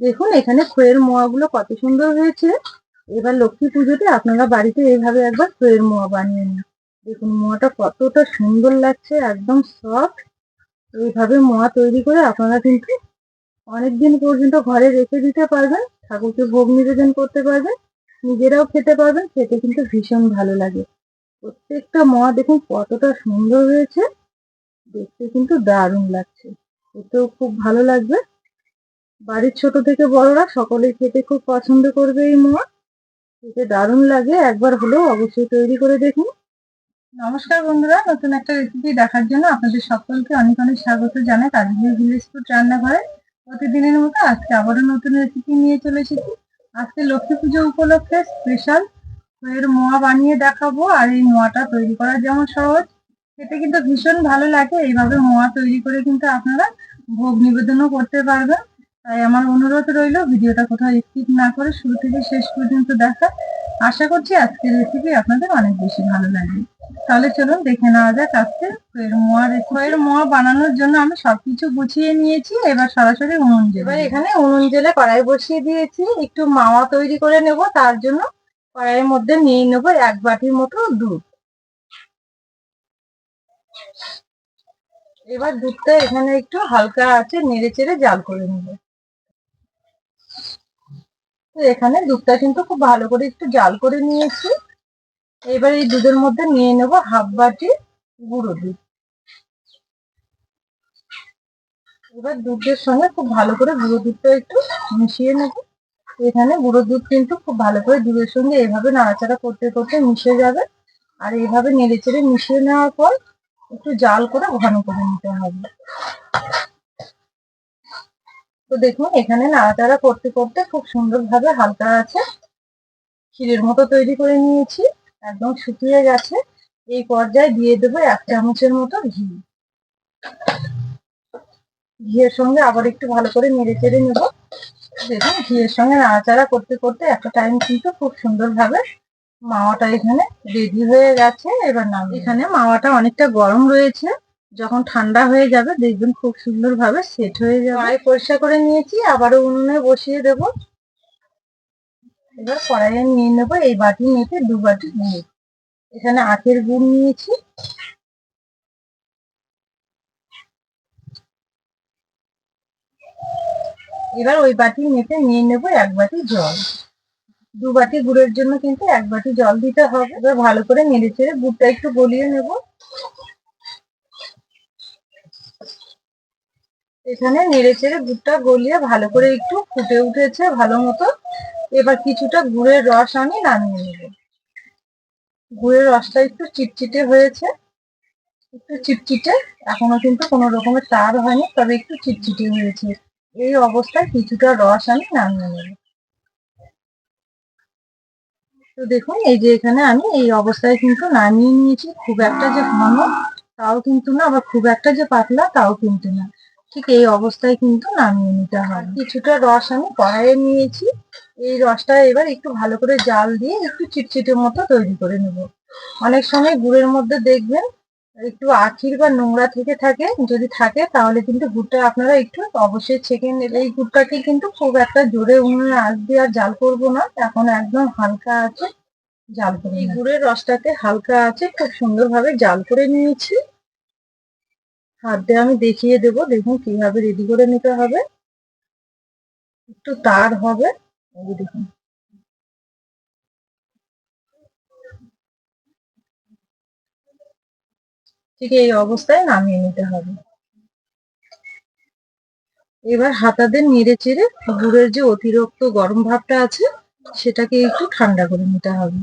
দেখুন, এখানে খয়ের মোয়াগুলো কত সুন্দর হয়েছে। এবার লক্ষ্মী পুজোতে আপনারা বাড়িতে এইভাবে একবার খয়ের মোয়া বানিয়ে নিন। দেখুন, মোয়াটা কতটা সুন্দর লাগছে, একদম সফট এইভাবে মোয়া তৈরি করে আপনারা কিন্তু অনেক দিন পর্যন্ত ঘরে রেখে দিতে পারবেন, ঠাকুরকে ভোগ নিবেদন করতে পারবেন, নিজেরাও খেতে পারবেন, খেতে কিন্তু ভীষণ ভালো লাগে। প্রত্যেকটা মোয়া দেখুন কতটা সুন্দর হয়েছে, দেখতে কিন্তু দারুণ লাগছে। এতেও খুব ভালো লাগবে। বাড়ির ছোট থেকে বড়রা সকলেই খেতে খুব পছন্দ করবে এই মোয়া। খেতে দারুণ লাগে, একবার হলেও অবশ্যই তৈরি করে দেখুন। নমস্কার বন্ধুরা, নতুন একটা রেসিপি দেখার জন্য আপনাদের সকলকে অনেক অনেক স্বাগত জানাই কাজগুলি ভিলেজ ফুড রান্নাঘরে। প্রতিদিনের মতো আজকে আবারও নতুন রেসিপি নিয়ে চলে এসেছি। আজকে লক্ষ্মী পুজো উপলক্ষে স্পেশাল এর মোয়া বানিয়ে দেখাবো আর এই মোয়াটা তৈরি করা যেমন সহজ। খেতে কিন্তু ভীষণ ভালো লাগে, এইভাবে মোয়া তৈরি করে কিন্তু আপনারা ভোগ নিবেদনও করতে পারবেন। তাই আমার অনুরোধ রইল ভিডিওটা কোথাও স্কিপ না করে শুরু থেকে শেষ পর্যন্ত দেখা। আশা করছি আজকের রেসিপি আপনাদের অনেক বেশি ভালো লাগবে। তাহলে চলুন দেখে নেওয়া যাক আজকে খয়ের মোয়া খয়ের মোয়া বানানোর জন্য আমি সবকিছু গুছিয়ে নিয়েছি। এবার সরাসরি উনুন জেলে এবার এখানে উনুন জেলে কড়াই বসিয়ে দিয়েছি। একটু মাওয়া তৈরি করে নেব তার জন্য কড়াইয়ের মধ্যে নিয়ে নেব এক বাটির মতো দুধ। এবার দুধটা এখানে একটু হালকা আছে নেড়ে চেড়ে জাল করে নেব। তো এখানে দুধটা কিন্তু খুব ভালো করে একটু জাল করে নিয়েছি। এবার এই দুধের মধ্যে নিয়ে নেব হাফ বাটি গুঁড়ো দুধ। এবার দুধের সঙ্গে খুব ভালো করে গুঁড়ো দুধটা একটু মিশিয়ে নেব। এখানে গুঁড়ো দুধ কিন্তু খুব ভালো করে দুধের সঙ্গে এভাবে নাড়াচাড়া করতে করতে মিশে যাবে। আর এইভাবে নেড়ে চেড়ে মিশিয়ে নেওয়ার পর একটু জাল করে ঘন করে নিতে হবে। তো দেখুন, এখানে নাড়াচাড়া করতে করতে খুব সুন্দরভাবে হালকা আছে। ক্ষীরের মতো তৈরি করে নিয়েছি, একদম শুকিয়ে গেছে। এই পর্যায়ে দিয়ে দেবো এক চামচের মতো ঘি। ঘিয়ের সঙ্গে আবার একটু ভালো করে নেড়ে চেড়ে নেব। দেখুন, ঘিয়ের সঙ্গে নাড়াচাড়া করতে করতে একটা টাইম কিন্তু খুব সুন্দরভাবে মাওয়াটা এখানে রেডি হয়ে গেছে। এবার নাম এখানে মাওয়াটা অনেকটা গরম রয়েছে। যখন ঠান্ডা হয়ে যাবে দেখবেন খুব সুন্দরভাবে সেট হয়ে যাবে। কড়াই পরিষ্কার করে নিয়েছি, আবারও উনুনে বসিয়ে দেব। এবার কড়াইয়ে নিয়ে নেব এই বাটি মেপে দু বাটি গুড়। এখানে আখের গুড় নিয়েছি। এবার ওই বাটি মেপে নিয়ে নেব এক বাটি জল। দু বাটি গুড়ের জন্য কিন্তু এক বাটি জল দিতে হবে। এবার ভালো করে নেড়ে চেড়ে গুড়টা একটু গলিয়ে নেব। এখানে নেড়ে চেড়ে গুড়টা গলিয়ে ভালো করে একটু ফুটে উঠেছে ভালো মতো। এবার কিছুটা গুড়ের রস আমি নামিয়ে নেব। গুড়ের রসটা একটু চিটচিটে হয়েছে। একটু চিটচিটে, এখনও কিন্তু কোনো রকমের তার হয়নি, তবে একটু চিটচিটে হয়েছে। এই অবস্থায় কিছুটা রস আমি নামিয়ে নেব। তো দেখুন, এই যে এখানে আমি এই অবস্থায় কিন্তু নামিয়ে নিয়েছি। খুব একটা যে ঘন, তাও কিন্তু না আবার খুব একটা যে পাতলা, তাও কিন্তু না। ঠিক এই অবস্থায় কিন্তু নামিয়ে নিতে হয় কিছুটা রস আমি কড়াইয়ে নিয়েছি। এই রসটা এবার একটু ভালো করে জাল দিয়ে একটু চিটচিটের মতো তৈরি করে নেব। অনেক সময় গুড়ের মধ্যে দেখবেন একটু আখির বা নোংরা থেকে থাকে। যদি থাকে তাহলে কিন্তু গুড়টা আপনারা একটু অবশ্যই ছেঁকে নেবে এই গুড়টাকে কিন্তু খুব একটা জোরে উনুনে আঁচ দিয়ে আর জাল করব না। এখন একদম হালকা আছে জাল করে এই গুড়ের রসটাকে হালকা আছে খুব সুন্দরভাবে জাল করে নিয়েছি। হাত দিয়ে আমি দেখিয়ে দেব, দেখুন কীভাবে রেডি করে নিতে হবে। একটু তার হবে দেখুন। ঠিক এই অবস্থায় নামিয়ে নিতে হবে। এবার হাতাদের নেড়ে চেড়ে গুড়ের যে অতিরিক্ত গরম ভাবটা আছে, সেটাকে একটু ঠান্ডা করে নিতে হবে।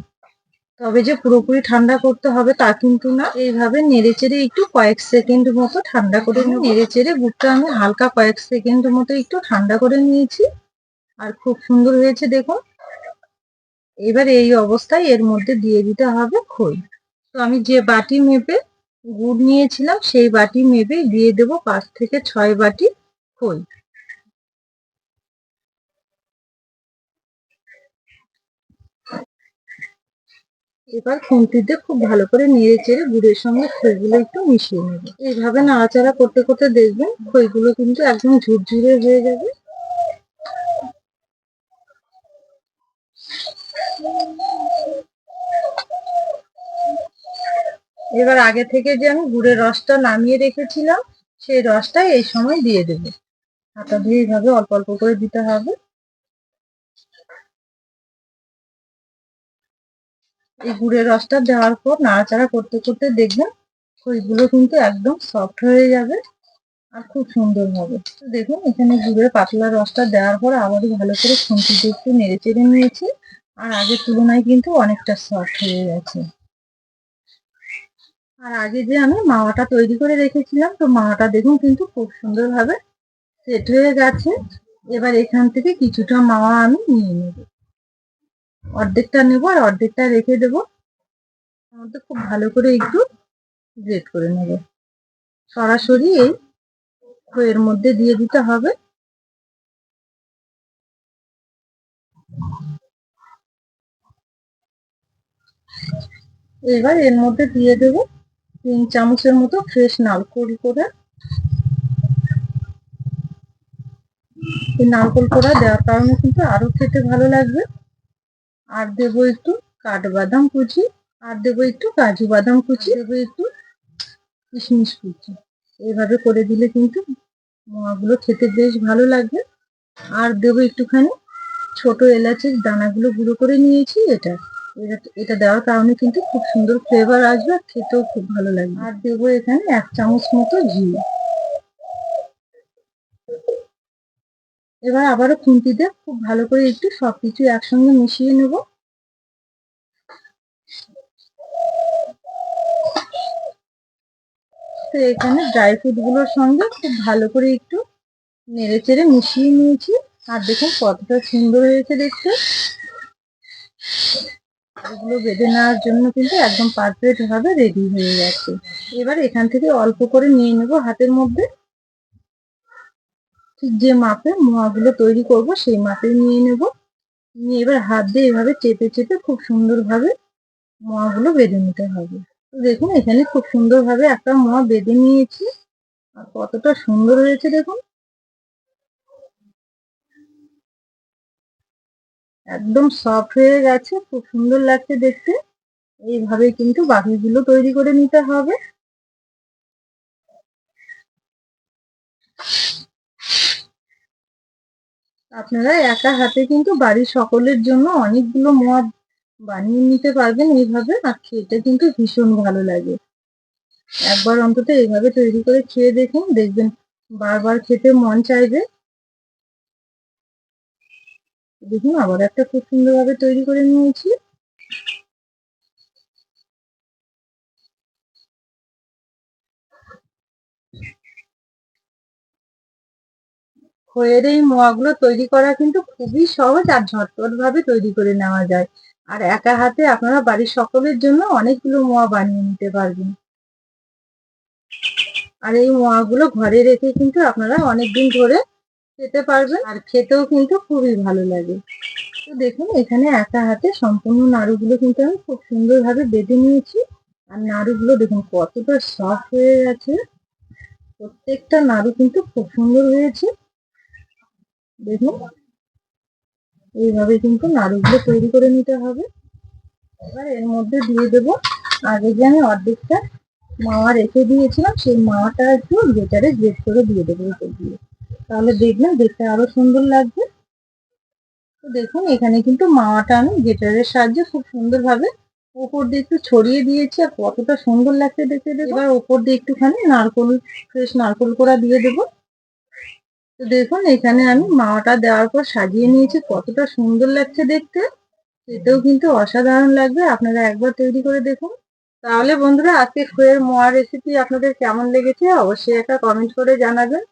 তবে যে পুরোপুরি ঠান্ডা করতে হবে তা কিন্তু না। এইভাবে নেড়ে চেড়ে একটু কয়েক সেকেন্ড মতো ঠান্ডা করে নিয়ে, নেড়ে চেড়ে গুড়টা আমি হালকা কয়েক সেকেন্ড মতো একটু ঠান্ডা করে নিয়েছি। আর খুব সুন্দর হয়েছে দেখুন। এবার এই অবস্থায় এর মধ্যে দিয়ে দিতে হবে খই। তো আমি যে বাটি মেপে গুড় নিয়েছিলাম, সেই বাটি মেপে দিয়ে দেব পাঁচ থেকে ছয় বাটি খই। এবার খুন্তিতে খুব ভালো করে নেড়ে চেড়ে গুড়ের সঙ্গে খইগুলো একটু মিশিয়ে নেবে। এইভাবে নাড়াচাড়া করতে করতে দেখবেন খইগুলো কিন্তু একদম ঝুরঝুরে হয়ে যাবে। এবার আগে থেকে যে আমি গুড়ের রসটা নামিয়ে রেখেছিলাম, সেই রসটা এই সময় দিয়ে দেবে। হাতা দিয়ে এইভাবে অল্প অল্প করে দিতে হবে। এই গুড়ের রসটা দেওয়ার পর নাড়াচাড়া করতে করতে দেখবেন খইগুলো কিন্তু একদম সফট হয়ে যাবে আর খুব সুন্দর হবে। তো দেখুন, এখানে গুড়ের পাতলা রসটা দেওয়ার পর আবারও ভালো করে খুন্তিতে একটু নেড়ে চেড়ে নিয়েছি আর আগের তুলনায় কিন্তু অনেকটা সফট হয়ে গেছে। আর আগে যে আমি মাওয়াটা তৈরি করে রেখেছিলাম, তো মাওয়াটা দেখুন কিন্তু খুব সুন্দরভাবে সেট হয়ে গেছে। এবার এখান থেকে কিছুটা মাওয়া আমি নিয়ে নেব। অর্ধেকটা নেব আর অর্ধেকটা রেখে দেব। মধ্যে খুব ভালো করে একটু গ্রেট করে নেব। সরাসরি এই এর মধ্যে দিয়ে দিতে হবে। এবার এর মধ্যে দিয়ে দেব তিন চামচের মতো ফ্রেশ নারকোল করে এই নারকোল কোড়া দেওয়ার কারণে কিন্তু আরও খেতে ভালো লাগবে। আর দেবো একটু কাঠবাদাম কুচি, আর দেবো একটু কাজু বাদাম কুচি দেবো একটু কিশমিশ কুচি। এইভাবে করে দিলে কিন্তু মোয়াগুলো খেতে বেশ ভালো লাগবে। আর দেবো একটুখানি ছোট এলাচের দানাগুলো গুঁড়ো করে নিয়েছি এটা। এটা দেওয়ার কারণে কিন্তু খুব সুন্দর ফ্লেভার আসবে আর খেতেও খুব ভালো লাগবে। আর দেবো এখানে এক চামচ মতো ঘি। এবার আবারও খুন্তি দিয়ে খুব ভালো করে একটু সবকিছু একসঙ্গে মিশিয়ে নেব। তো এখানে ড্রাই ফ্রুটগুলোর সঙ্গে খুব ভালো করে একটু নেড়ে চেড়ে মিশিয়ে নিয়েছি। আর দেখুন কতটা সুন্দর হয়েছে দেখতে। এগুলো বেঁধে নেওয়ার জন্য কিন্তু একদম পারফেক্ট ভাবে রেডি হয়ে গেছে। এবার এখান থেকে অল্প করে নিয়ে নেব হাতের মধ্যে। ঠিক যে মাপে মোয়াগুলো তৈরি করব, সেই মাপে নিয়ে নেব। নিয়ে এবার হাত দিয়ে এভাবে চেপে চেপে খুব সুন্দরভাবে মোয়াগুলো বেঁধে নিতে হবে। দেখুন, এখানে খুব সুন্দরভাবে একটা মোয়া বেঁধে নিয়েছি। আর কতটা সুন্দর হয়েছে দেখুন। একদম সফট হয়ে গেছে, খুব সুন্দর লাগছে দেখতে। এইভাবে কিন্তু বাকিগুলো তৈরি করে নিতে হবে। আপনারা একা হাতে কিন্তু বাড়ির সকলের জন্য অনেকগুলো মদ বানিয়ে নিতে পারবেন এইভাবে। আর খেতে কিন্তু ভীষণ ভালো লাগে। একবার অন্তত এইভাবে তৈরি করে খেয়ে দেখুন, দেখবেন বারবার খেতে মন চাইবে। দেখুন, আবার একটা খুব সুন্দরভাবে তৈরি করে নিয়েছি। খয়ের এই মোয়াগুলো তৈরি করা কিন্তু খুবই সহজ আর ঝটপট ভাবে তৈরি করে নেওয়া যায়। আর একা হাতে আপনারা বাড়ির সকলের জন্য অনেকগুলো মোয়া বানিয়ে নিতে পারবেন। আর এই মোয়াগুলো ঘরে রেখে কিন্তু আপনারা অনেকদিন ধরে খেতে পারবেন আর খেতেও কিন্তু খুবই ভালো লাগে। তো দেখুন, এখানে একা হাতে সম্পূর্ণ নাড়ুগুলো কিন্তু আমি খুব সুন্দরভাবে বেঁধে নিয়েছি। আর নাড়ুগুলো দেখুন কতটা সফট হয়ে গেছে। প্রত্যেকটা নাড়ু কিন্তু খুব সুন্দর হয়েছে। দেখুন। এইভাবে কিন্তু নাড়ুগুলো তৈরি করে নিতে হবে। এবার এর মধ্যে দিয়ে দেবো। আগে যে আমি অর্ধেকটা মাওয়া রেখে দিয়েছিলাম, সেই মাওয়াটা একটু গেটারে গ্রেট করে দিয়ে দেবো উপর দিয়ে। তাহলে দেখবেন দেখতে আরও সুন্দর লাগবে। তো দেখুন, এখানে কিন্তু মাওয়াটা আমি গেটারের সাহায্যে খুব সুন্দরভাবে ওপর দিয়ে একটু ছড়িয়ে দিয়েছি আর কতটা সুন্দর লাগছে দেখতে। দেবো এবার ওপর দিয়ে একটুখানি নারকল, ফ্রেশ নারকল করা দিয়ে দেবো। তো দেখুন, এখানে আমি মাওয়াটা দেওয়ার পর সাজিয়ে নিয়েছি। কতটা সুন্দর লাগছে দেখতে। এতেও কিন্তু অসাধারণ লাগবে। আপনারা একবার তৈরি করে দেখুন। তাহলে বন্ধুরা আজকে খোয়ের মোয়া রেসিপি আপনাদের কেমন লেগেছে অবশ্যই একটা কমেন্ট করে জানাবেন।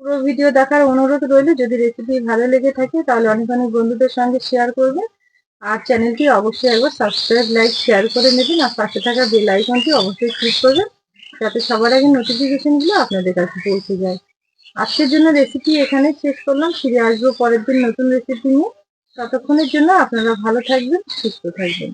পুরো ভিডিও দেখার অনুরোধ রইল, যদি রেসিপি ভালো লেগে থাকে তাহলে অনেক অনেক বন্ধুদের সঙ্গে শেয়ার করবেন। আর চ্যানেলটি অবশ্যই একবার সাবস্ক্রাইব লাইক শেয়ার করে নেবেন। আর পাশে থাকা বেল আইকনটি অবশ্যই ক্লিক করবেন, যাতে সবার আগে নোটিফিকেশনগুলো আপনাদের কাছে পৌঁছে যায়। আজকের জন্য রেসিপি এখানে শেষ করলাম। ফিরে আসব পরের দিন নতুন রেসিপি নিয়ে। ততক্ষণের জন্য আপনারা ভালো থাকবেন, সুস্থ থাকবেন।